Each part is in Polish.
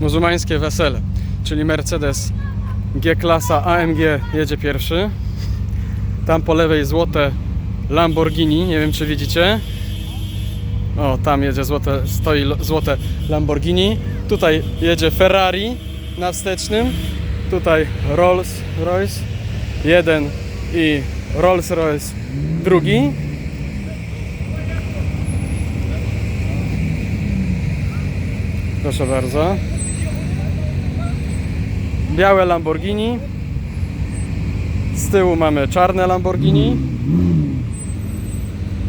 muzułmańskie wesele, czyli Mercedes G-klasa AMG jedzie pierwszy. Tam po lewej złote Lamborghini, nie wiem czy widzicie. O, tam jedzie złote, stoi złote Lamborghini. Tutaj jedzie Ferrari na wstecznym. Tutaj Rolls Royce jeden i Rolls Royce drugi. Proszę bardzo. Białe Lamborghini. Z tyłu mamy czarne Lamborghini.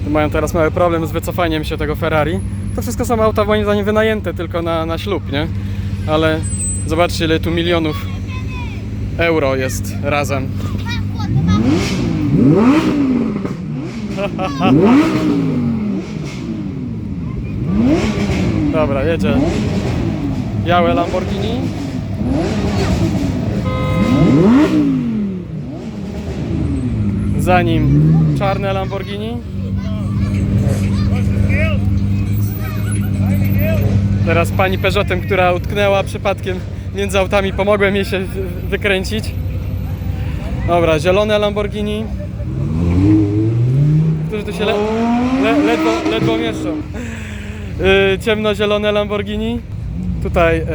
Tu mają teraz mały problem z wycofaniem się tego Ferrari. To wszystko są auta moim zdaniem wynajęte tylko na, na ślub, nie? Ale zobaczcie ile tu milionów euro jest razem. Dobra, jedzie białe Lamborghini. Za nim czarne Lamborghini. Teraz pani Peugeotem, która utknęła przypadkiem między autami, pomogłem jej się wy- wykręcić. Dobra, zielone Lamborghini. Którzy tu się le, le, ledwo, ledwo mieszczą. Yy, ciemnozielone Lamborghini. Tutaj e,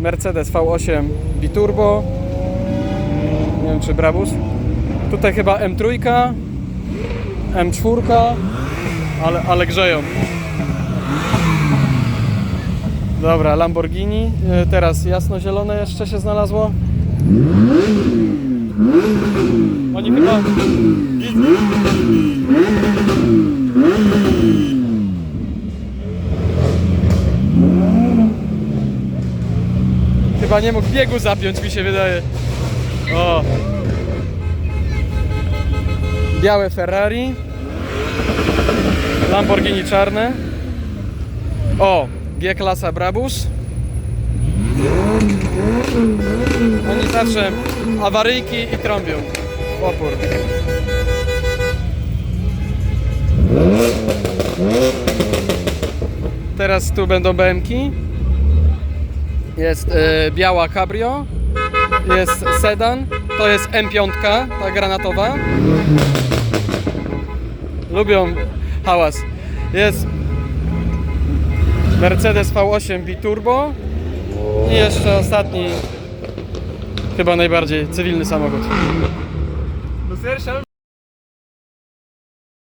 Mercedes V8 Biturbo. Nie wiem czy Brabus. Tutaj chyba M3, M4, ale, ale grzeją. Dobra, Lamborghini. E, Teraz jasnozielone jeszcze się znalazło. Oni chyba. Chyba nie mógł biegu zapiąć, mi się wydaje. O. Białe Ferrari. Lamborghini czarne. O, G-klasa Brabus. Oni zawsze awaryjki i trąbią opór. Teraz tu będą BMki. Jest e, biała cabrio. Jest sedan. To jest M5, ta granatowa. Lubią hałas. Jest Mercedes V8 Biturbo i jeszcze ostatni, chyba najbardziej cywilny samochód.